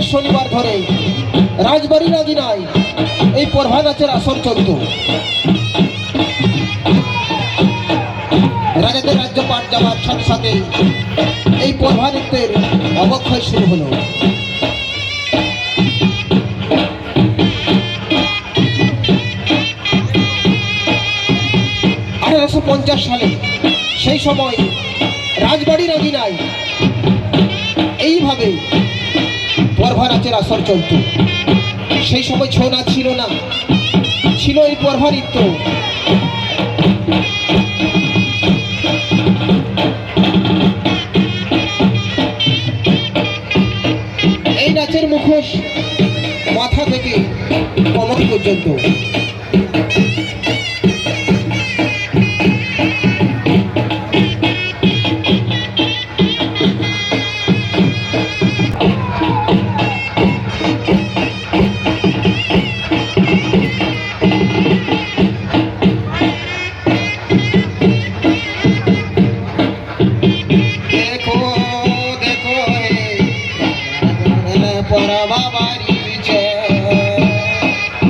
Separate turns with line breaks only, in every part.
প্রত্যেক শনিবার ধরে রাজবাড়ি রাজিনায় এই পরভা নাচের আসর চলত রাজাদের রাজ্য পাঠ যাওয়ার সাথে সাথে এই পরভা অবক্ষয় শুরু হলো। আঠারোশো পঞ্চাশ সালে সেই সময় রাজবাড়ি রাজিনায় নাচের আসর চলত সেই সময় ছৌ নাচ ছিল না। ছিল এই পরভা নৃত্য। এই নাচের মুখোশ মাথা থেকে কমর পর্যন্ত। পরবা বাড়িছে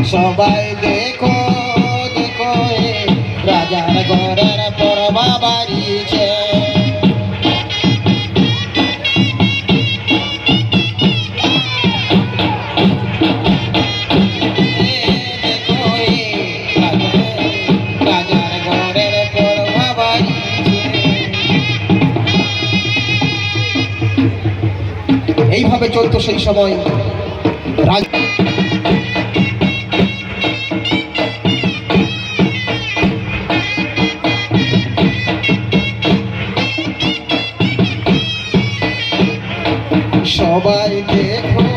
সবাই দেখো দেখো রাজার ঘরের দেখো হে রাজার ঘরের পরবা বাড়িছে এইভাবে চলতো সেই সময়। সবাই দেখো